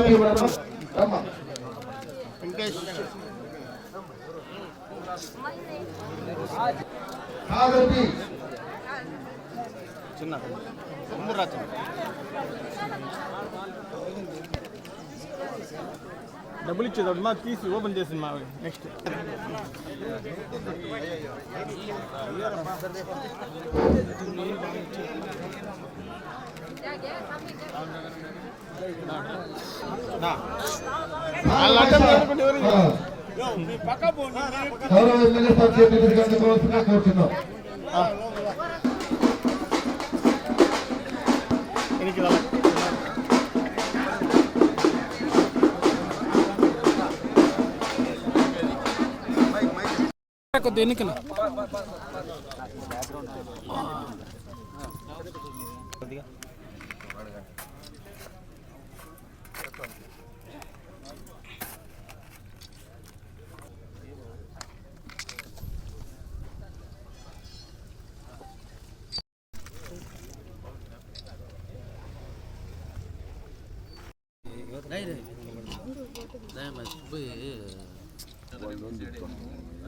பதவி வரணும் ஆமா. காதபி డబ్బులు ఇచ్చేది మా తీసి ఓపెన్ చేసింది మా నెక్స్ట్. గౌరవ ఎమ్మెల్యే సార్ చేతి మీదుగా అందుకోవాల్సిందిగా కోరుతున్నాం ఎనికి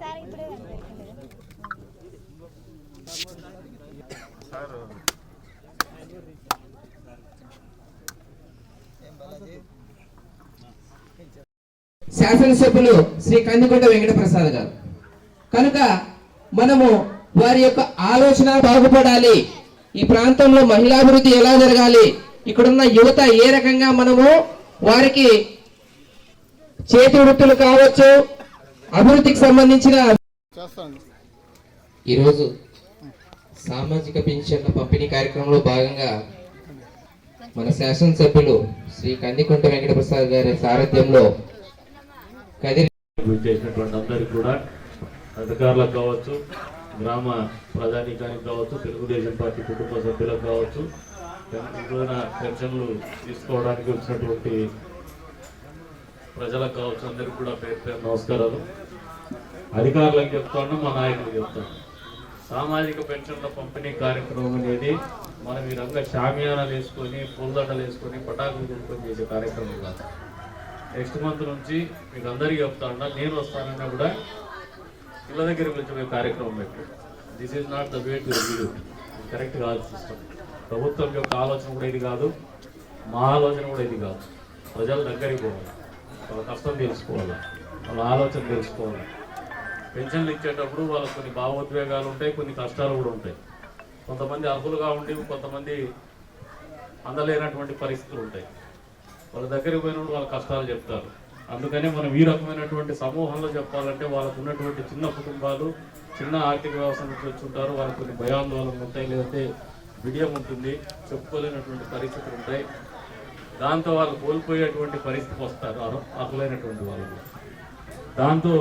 సార్ ఇప్పుడే కనిపెట్టింది. శాసనసభ్యులు శ్రీ కందికొండ వెంకటప్రసాద్ గారు. కనుక మనము వారి యొక్క ఆలోచన బాగుపడాలి. ఈ ప్రాంతంలో మహిళాభివృద్ధి ఎలా జరగాలి? ఇక్కడున్న యువత ఏ రకంగా మనము వారికి చేతి వృత్తులు కావచ్చు అభివృద్ధికి సంబంధించిన ఈరోజు సామాజిక పింఛన్ల పంపిణీ కార్యక్రమంలో భాగంగా మన శాసనసభ్యులు శ్రీ కందికొండ వెంకటప్రసాద్ గారి సారథ్యంలో కదిరి చేసినటువంటి అందరికి కూడా అధికారులకు కావచ్చు గ్రామ ప్రజానీకానికి కావచ్చు తెలుగుదేశం పార్టీ కుటుంబ సభ్యులకు కావచ్చు ఇంట్లోన పెన్షన్లు తీసుకోవడానికి వచ్చినటువంటి ప్రజలకు కావచ్చు అందరికి కూడా పేరు పేరు నమస్కారాలు. అధికారులకు చెప్తాను మా నాయకులకు చెప్తాను. సామాజిక పెన్షన్ల పంపిణీ కార్యక్రమం అనేది మనం ఈ రంగ షామియానాలు వేసుకొని పూలదండలు వేసుకొని పటాకులు కొనుక్కొని చేసే కార్యక్రమం కాదు. నెక్స్ట్ మంత్ నుంచి మీకు అందరికీ చెప్తా ఉన్నా నేను వస్తానన్నా కూడా ఇళ్ళ దగ్గర వచ్చి మేము కార్యక్రమం పెట్టు this is not the way to review correct కాదు సిస్టమ్ ప్రభుత్వం యొక్క ఆలోచన కూడా ఇది కాదు. మా ఆలోచన కూడా ఇది కాదు. ప్రజల దగ్గరికి పోవాలి. వాళ్ళ కష్టం తెలుసుకోవాలి. వాళ్ళ ఆలోచన తెలుసుకోవాలి. పెన్షన్లు ఇచ్చేటప్పుడు వాళ్ళకి కొన్ని భావోద్వేగాలు ఉంటాయి కొన్ని కష్టాలు కూడా ఉంటాయి. కొంతమంది అర్హులుగా ఉండి కొంతమంది అందలేనటువంటి పరిస్థితులు ఉంటాయి. వాళ్ళ దగ్గరికి పోయినప్పుడు వాళ్ళ కష్టాలు చెప్తారు. అందుకనే మనం ఈ రకమైనటువంటి సమూహంలో చెప్పాలంటే వాళ్ళకు ఉన్నటువంటి చిన్న కుటుంబాలు చిన్న ఆర్థిక వ్యవస్థ నుంచి వచ్చుంటారు వాళ్ళకి కొన్ని భయాందోళనలు ఉంటాయి లేదంటే బిడియం ఉంటుంది చెప్పుకోలేనటువంటి పరిస్థితులు ఉంటాయి. దాంతో వాళ్ళు కోల్పోయేటువంటి పరిస్థితి వస్తారు అర్హులైనటువంటి వాళ్ళు. దాంతో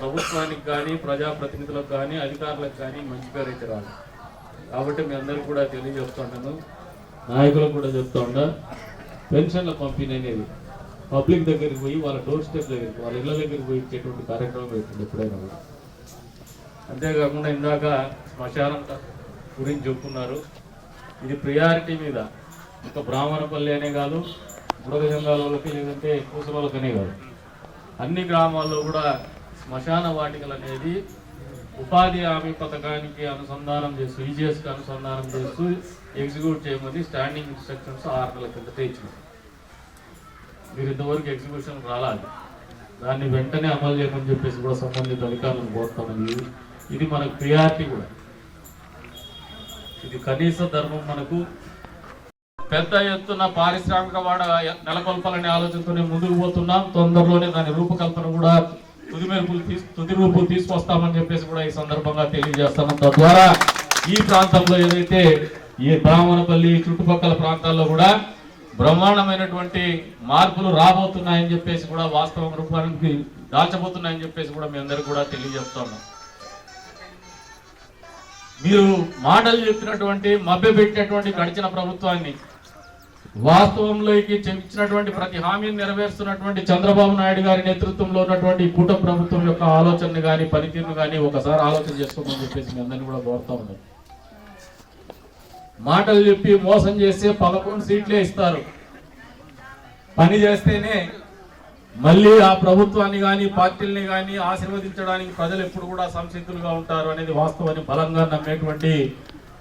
ప్రభుత్వానికి కానీ ప్రజాప్రతినిధులకు కానీ అధికారులకు కానీ మంచి పేరు అయితే రాదు. కాబట్టి మీ అందరికి కూడా తెలియజేస్తున్నాను నాయకులకు కూడా చెప్తా ఉండా. పెన్షన్ల పంపిణీ అనేది పబ్లిక్ దగ్గరికి పోయి వాళ్ళ డోర్ స్టెప్ దగ్గరికి వాళ్ళ ఇళ్ళ దగ్గరికి పోయి ఇచ్చేటువంటి కార్యక్రమం పెట్టింది ఎప్పుడైనా కూడా. అంతేకాకుండా ఇందాక శ్మశానం గురించి చెప్పుకున్నారు. ఇది ప్రియారిటీ మీద. ఒక బ్రాహ్మణపల్లి అనే కాదు బుడగజంగాల వాళ్ళకి లేదంటే పూసల వాళ్ళకనే కాదు. అన్ని గ్రామాల్లో కూడా శ్మశాన వాటికలు అనేది ఉపాధి హామీ పథకానికి అనుసంధానం చేస్తూ ఈజీఎస్కి అనుసంధానం చేస్తూ ఎగ్జిక్యూట్ చేయమని స్టాండింగ్ ఇన్స్ట్రక్షన్స్ ఆరు నెలల కింద ఇచ్చినాం. మీరు ఇంతవరకు ఎగ్జిక్యూషన్ రాలేదు. దాన్ని వెంటనే అమలు చేయమని చెప్పేసి కూడా సంబంధిత అధికారులను కోరుతామని ఇది- ఇది మనకు ప్రియారిటీ కూడా. ఇది కనీస ధర్మం మనకు. పెద్ద ఎత్తున పారిశ్రామిక వాడ నెలకొల్పాలనే ఆలోచనతోనే ముందుకు పోతున్నాం. తొందరలోనే దాని రూపకల్పన కూడా తుది మెరుపులు తీసు తుది రూపులు తీసుకొస్తామని చెప్పేసి కూడా ఈ సందర్భంగా తెలియజేస్తాము. తద్వారా ఈ ప్రాంతంలో ఏదైతే ఈ బ్రాహ్మణపల్లి చుట్టుపక్కల ప్రాంతాల్లో కూడా బ్రహ్మాండమైనటువంటి మార్పులు రాబోతున్నాయని చెప్పేసి కూడా వాస్తవం రూపానికి దాచబోతున్నాయని చెప్పేసి కూడా మీ అందరికి కూడా తెలియజేస్తున్నాం మీరు మాటలు చెప్పినటువంటి మభ్య పెట్టినటువంటి గడిచిన ప్రభుత్వాన్ని వాస్తవంలోకి ఇచ్చినటువంటి ప్రతి హామీని నెరవేరుస్తున్నటువంటి చంద్రబాబు నాయుడు గారి నేతృత్వంలో ఉన్నటువంటి కూట ప్రభుత్వం యొక్క ఆలోచనను కానీ పనితీరును కానీ ఒకసారి ఆలోచన చేసుకోమని చెప్పేసి మీ అందరినీ కూడా కోరుతా ఉన్నాను. మాటలు చెప్పి మోసం చేస్తే పదకొండు సీట్లే ఇస్తారు. పని చేస్తేనే మళ్ళీ ఆ ప్రభుత్వాన్ని కానీ పార్టీల్ని కానీ ఆశీర్వదించడానికి ప్రజలు ఎప్పుడు కూడా సంసిద్ధులుగా ఉంటారు అనేది వాస్తవాన్ని బలంగా నమ్మేటువంటి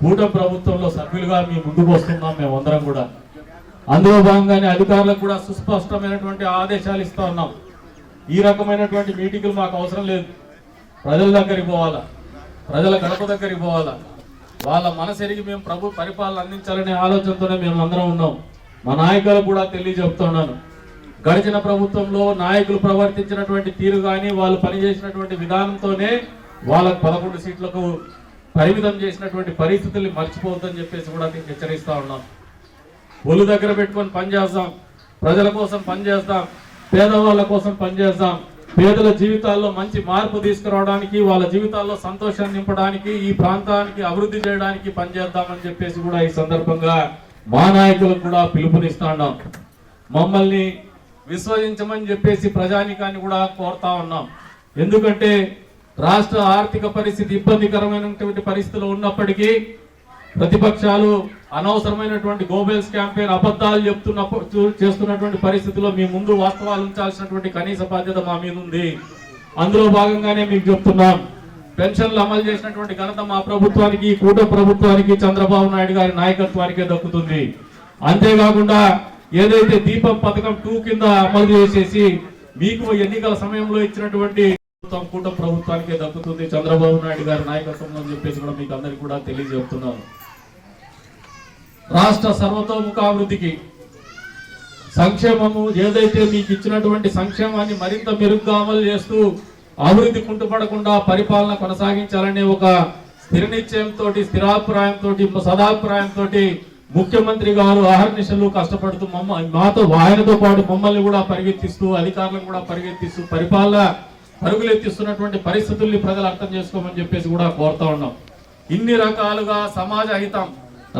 కూట ప్రభుత్వంలో సభ్యులుగా మీ ముందుకు వస్తున్నాం మేమందరం కూడా. అందులో భాగంగానే అధికారులకు కూడా సుస్పష్టమైనటువంటి ఆదేశాలు ఇస్తా ఉన్నాం. ఈ రకమైనటువంటి మీటింగులు మాకు అవసరం లేదు. ప్రజల దగ్గరికి పోవాలా? ప్రజల గడప దగ్గరికి పోవాలా? వాళ్ళ మనసెరిగి మేము ప్రభు పరిపాలన అందించాలనే ఆలోచనతోనే మేము అందరం ఉన్నాం. మా నాయకులకు కూడా తెలియజెప్తున్నాను. గడిచిన ప్రభుత్వంలో నాయకులు ప్రవర్తించినటువంటి తీరు కానీ వాళ్ళు పనిచేసినటువంటి విధానంతోనే వాళ్ళకు పదకొండు సీట్లకు పరిమితం చేసినటువంటి పరిస్థితుల్ని మర్చిపోవద్దని చెప్పేసి కూడా నేను హెచ్చరిస్తా ఉన్నాం. ఒళ్ళు దగ్గర పెట్టుకొని పనిచేస్తాం ప్రజల కోసం పనిచేస్తాం పేదవాళ్ళ కోసం పనిచేస్తాం పేదల జీవితాల్లో మంచి మార్పు తీసుకురావడానికి వాళ్ళ జీవితాల్లో సంతోషాన్ని నింపడానికి ఈ ప్రాంతానికి అభివృద్ధి చేయడానికి పనిచేద్దామని చెప్పేసి కూడా ఈ సందర్భంగా మా నాయకులకు కూడా పిలుపునిస్తా ఉన్నాం. మమ్మల్ని విశ్వసించమని చెప్పేసి ప్రజానికాన్ని కూడా కోరుతా ఉన్నాం. ఎందుకంటే రాష్ట్ర ఆర్థిక పరిస్థితి ఇబ్బందికరమైనటువంటి పరిస్థితులు ఉన్నప్పటికీ ప్రతిపక్షాలు అనవసరమైనటువంటి గోబెల్స్ క్యాంపెయిన్ అబద్ధాలు చెప్తున్నప్పుడు చేస్తున్నటువంటి పరిస్థితిలో మీ ముందు వాస్తవాలు ఉంచాల్సినటువంటి కనీస బాధ్యత మా మీద ఉంది. అందులో భాగంగానే మీకు చెప్తున్నాం. పెన్షన్లు అమలు చేసినటువంటి ఘనత మా ప్రభుత్వానికి కూట ప్రభుత్వానికి చంద్రబాబు నాయుడు గారి నాయకత్వానికే దక్కుతుంది. అంతేకాకుండా ఏదైతే దీపం పథకం టూ కింద అమలు చేసేసి మీకు ఎన్నికల సమయంలో ఇచ్చినటువంటి కూట ప్రభుత్వానికే దక్కుతుంది. చంద్రబాబు నాయుడు గారి నాయకత్వంలో అని చెప్పేసి కూడా మీకు అందరికీ కూడా తెలియజేస్తున్నాను. రాష్ట్ర సర్వతోముఖాభివృద్ధికి సంక్షేమము ఏదైతే మీకు ఇచ్చినటువంటి సంక్షేమాన్ని మరింత మెరుగ్గా అమలు చేస్తూ అభివృద్ధి కుంటుపడకుండా పరిపాలన కొనసాగించాలనే ఒక స్థిర నిశ్చయంతో స్థిరాభిప్రాయంతో సదాభిప్రాయంతో ముఖ్యమంత్రి గారు ఆహర్నిశలు కష్టపడుతూ మమ్మ మాతో ఆయనతో పాటు మమ్మల్ని కూడా పరిగెత్తిస్తూ అధికారులను కూడా పరిగెత్తిస్తూ పరిపాలన పరుగులెత్తిస్తున్నటువంటి పరిస్థితుల్ని ప్రజలు అర్థం చేసుకోమని చెప్పేసి కూడా కోరుతా ఉన్నాం. ఇన్ని రకాలుగా సమాజ హితం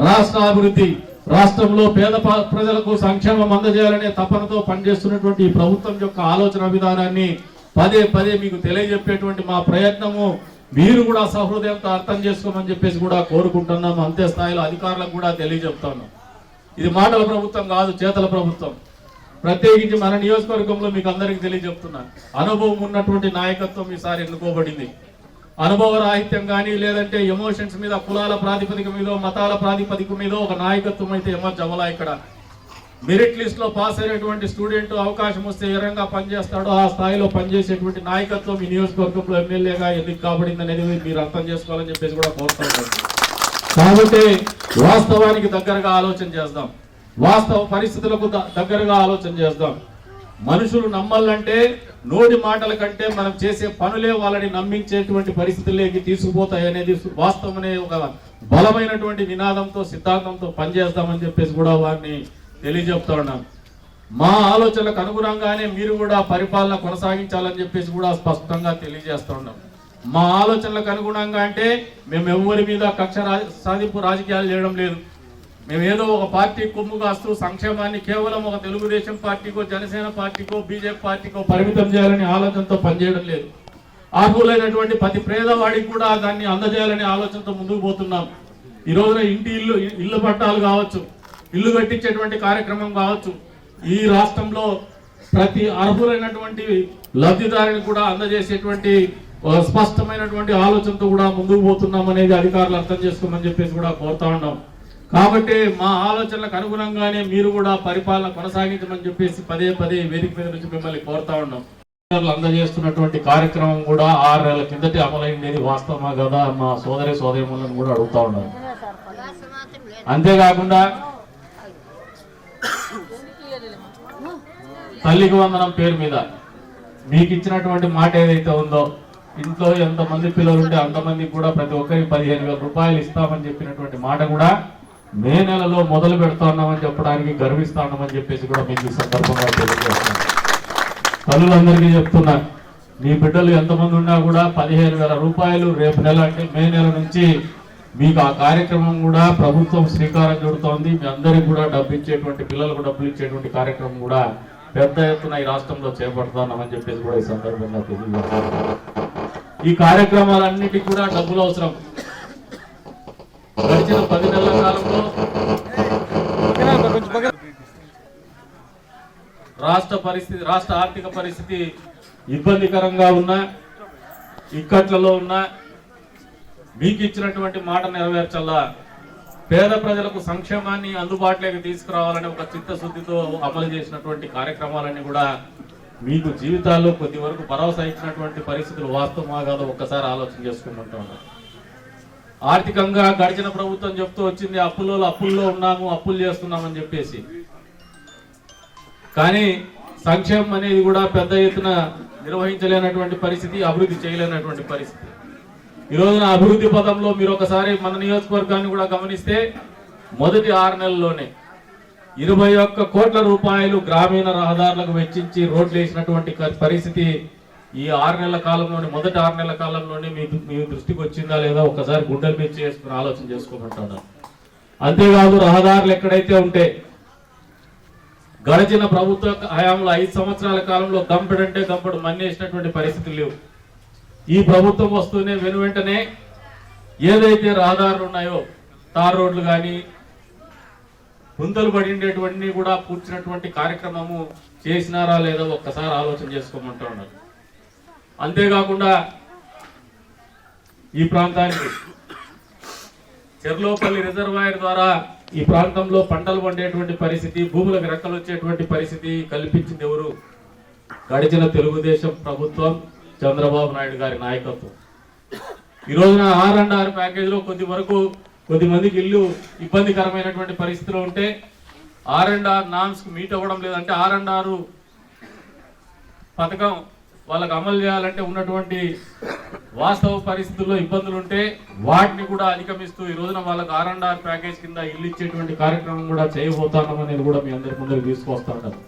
రాష్ట్ర అభివృద్ధి రాష్ట్రంలో పేద ప్రజలకు సంక్షేమం అందజేయాలనే తపనతో పనిచేస్తున్నటువంటి ఈ ప్రభుత్వం యొక్క ఆలోచన విధానాన్ని పదే పదే మీకు తెలియజెప్పేటువంటి మా ప్రయత్నము మీరు కూడా సహృదయంతో అర్థం చేసుకోమని చెప్పేసి కూడా కోరుకుంటున్నాం అంతే స్థాయిలో అధికారులకు కూడా తెలియజెప్తున్నాం ఇది మాటల ప్రభుత్వం కాదు చేతల ప్రభుత్వం. ప్రత్యేకించి మన నియోజకవర్గంలో మీకు అందరికీ తెలియజెప్తున్నాను. అనుభవం ఉన్నటువంటి నాయకత్వం ఈసారి ఎన్నుకోబడింది. అనుభవ రాహిత్యం కానీ లేదంటే ఎమోషన్స్ మీద కులాల ప్రాతిపదిక మీద మతాల ప్రాతిపదిక మీద ఒక నాయకత్వం అయితే ఎమర్జ్ అవ్వాలా ఇక్కడ. మెరిట్ లిస్ట్లో పాస్ అయినటువంటి స్టూడెంట్ అవకాశం వస్తే ఏ పనిచేస్తాడో ఆ స్థాయిలో పనిచేసేటువంటి నాయకత్వం ఈ నియోజకవర్గంలో ఎమ్మెల్యేగా ఎందుకు కాబడింది అనేది మీరు అర్థం చేసుకోవాలని చెప్పేసి కూడా కోరుతున్నాను కాబట్టి వాస్తవానికి దగ్గరగా ఆలోచన చేద్దాం. వాస్తవ పరిస్థితులకు దగ్గరగా ఆలోచన చేద్దాం. మనుషులు నమ్మాలంటే నోటి మాటల కంటే మనం చేసే పనులే వాళ్ళని నమ్మించేటువంటి పరిస్థితుల్లోకి తీసుకుపోతాయి అనేది వాస్తవం అనే ఒక బలమైనటువంటి నినాదంతో సిద్ధాంతంతో పనిచేస్తామని చెప్పేసి కూడా వారిని తెలియజెప్తా ఉన్నాం. మా ఆలోచనలకు అనుగుణంగానే మీరు కూడా పరిపాలన కొనసాగించాలని చెప్పేసి కూడా స్పష్టంగా తెలియజేస్తా ఉన్నాం. మా ఆలోచనలకు అనుగుణంగా అంటే మేము ఎవరి మీద కక్ష రాజ సాధింపు రాజకీయాలు చేయడం లేదు. మేము ఏదో ఒక పార్టీ కొమ్ము కాస్తూ సంక్షేమాన్ని కేవలం ఒక తెలుగుదేశం పార్టీకో జనసేన పార్టీకో బీజేపీ పార్టీకో పరిమితం చేయాలనే ఆలోచనతో పనిచేయడం లేదు. అర్హులైనటువంటి ప్రతి పేదవాడికి కూడా దాన్ని అందజేయాలనే ఆలోచనతో ముందుకు పోతున్నాం. ఈ రోజున ఇంటి ఇల్లు ఇల్లు పట్టాలు కావచ్చు ఇల్లు కట్టించేటువంటి కార్యక్రమం కావచ్చు ఈ రాష్ట్రంలో ప్రతి అర్హులైనటువంటి లబ్ధిదారుని కూడా అందజేసేటువంటి స్పష్టమైనటువంటి ఆలోచనతో కూడా ముందుకు పోతున్నాం అనేది అధికారులు అర్థం చేసుకోమని చెప్పేసి కూడా కోరుతా ఉన్నాం. కాబట్టి మా ఆలోచనలకు అనుగుణంగానే మీరు కూడా పరిపాలన కొనసాగించమని చెప్పేసి పదే పదే వేదిక మీద నుంచి మిమ్మల్ని కోరుతా ఉన్నాం. అందజేస్తున్నటువంటి కార్యక్రమం కూడా ఆరు నెలల కిందటి అమలైంది. వాస్తవమా కదా? మా సోదరి సోదరిములను కూడా అడుగుతా ఉన్నారు. అంతేకాకుండా తల్లికి వందనం పేరు మీద మీకు ఇచ్చినటువంటి మాట ఏదైతే ఉందో ఇంట్లో ఎంతమంది పిల్లలు ఉంటే అంతమందికి కూడా ప్రతి ఒక్కరికి పదిహేను వేల రూపాయలు ఇస్తామని చెప్పినటువంటి మాట కూడా మే నెలలో మొదలు పెడతా ఉన్నామని చెప్పడానికి గర్విస్తా చెప్పేసి కూడా మీకు సందర్భంగా తెలియజేస్తాను తల్లులందరికీ చెప్తున్నా మీ బిడ్డలు ఎంతమంది ఉన్నా కూడా పదిహేను వేల రూపాయలు రేపు నెల అంటే మే నెల నుంచి మీకు ఆ కార్యక్రమం కూడా ప్రభుత్వం శ్రీకారం చుడుతోంది. మీ అందరికి కూడా డబ్బు ఇచ్చేటువంటి పిల్లలకు డబ్బులు ఇచ్చేటువంటి కార్యక్రమం కూడా పెద్ద ఎత్తున ఈ రాష్ట్రంలో చేపడుతున్నామని చెప్పేసి కూడా ఈ సందర్భంగా తెలియజేస్తున్నాను. ఈ కార్యక్రమాలన్నిటికీ కూడా డబ్బులు అవసరం. గడిచిన పది నెలల కాలంలో రాష్ట్ర పరిస్థితి రాష్ట్ర ఆర్థిక పరిస్థితి ఇబ్బందికరంగా ఉన్నా ఇక్కట్లలో ఉన్నా మీకు ఇచ్చినటువంటి మాట నెరవేర్చల్లా. పేద ప్రజలకు సంక్షేమాన్ని అందుబాటులోకి తీసుకురావాలని ఒక చిత్తశుద్ధితో అమలు చేసినటువంటి కార్యక్రమాలన్నీ కూడా మీకు జీవితాల్లో కొద్ది వరకు భరోసా ఇచ్చినటువంటి పరిస్థితులు వాస్తవమా కాదో ఒక్కసారి ఆలోచన చేసుకుంటూ ఉన్నారు ఆర్థికంగా గడిచిన ప్రభుత్వం చెప్తూ వచ్చింది అప్పుల్లో అప్పుల్లో ఉన్నాము అప్పులు చేస్తున్నామని చెప్పేసి. కానీ సంక్షేమం అనేది కూడా పెద్ద ఎత్తున నిర్వహించలేనటువంటి పరిస్థితి అభివృద్ధి చేయలేనటువంటి పరిస్థితి. ఈ రోజున అభివృద్ధి పదంలో మీరు ఒకసారి మన నియోజకవర్గాన్ని కూడా గమనిస్తే మొదటి ఆరు నెలల్లోనే ఇరవై ఒక్క కోట్ల రూపాయలు గ్రామీణ రహదారులకు వెచ్చించి రోడ్లు వేసినటువంటి పరిస్థితి ఈ ఆరు నెలల కాలంలోనే మొదటి ఆరు నెలల కాలంలోనే మీ మీ దృష్టికి వచ్చిందా లేదా ఒకసారి గుండెల మీద చేసుకుని ఆలోచన చేసుకోమంటున్నాను అంతేకాదు రహదారులు ఎక్కడైతే ఉంటే గడిచిన ప్రభుత్వ హయాంలో ఐదు సంవత్సరాల కాలంలో గంపెడంటే గంపెడు మన్నేసినటువంటి పరిస్థితులు లేవు. ఈ ప్రభుత్వం వస్తూనే వెను వెంటనే ఏదైతే రహదారులు ఉన్నాయో తార్ రోడ్లు కానీ గుంతలు పడిండేటువంటి కూడా పూడ్చినటువంటి కార్యక్రమము చేసినారా లేదా ఒక్కసారి ఆలోచన చేసుకోమంటా ఉన్నారు. అంతేకాకుండా ఈ ప్రాంతానికి చెర్లోపల్లి రిజర్వాయర్ ద్వారా ఈ ప్రాంతంలో పంటలు పండేటువంటి పరిస్థితి భూములకు రెక్కలు వచ్చేటువంటి పరిస్థితి కల్పించింది ఎవరు? గడిచిన తెలుగుదేశం ప్రభుత్వం చంద్రబాబు నాయుడు గారి నాయకత్వం. ఈ రోజున ఆర్ అండ్ ఆర్ ప్యాకేజీలో కొద్ది వరకు కొద్ది మందికి ఇల్లు ఇబ్బందికరమైనటువంటి పరిస్థితిలో ఉంటే R and R norms meet అవ్వడం లేదంటే ఆర్ అండ్ ఆర్ పథకం వాళ్ళకి అమలు చేయాలంటే ఉన్నటువంటి వాస్తవ పరిస్థితుల్లో ఇబ్బందులు ఉంటే వాటిని కూడా అధిగమిస్తూ ఈ రోజున వాళ్ళకి ఆర్ అండ్ ఆర్ ప్యాకేజ్ కింద ఇల్లు ఇచ్చేటువంటి కార్యక్రమం కూడా చేయబోతున్నాం అనేది కూడా మీ అందరి ముందరికి తీసుకొస్తా ఉంటారు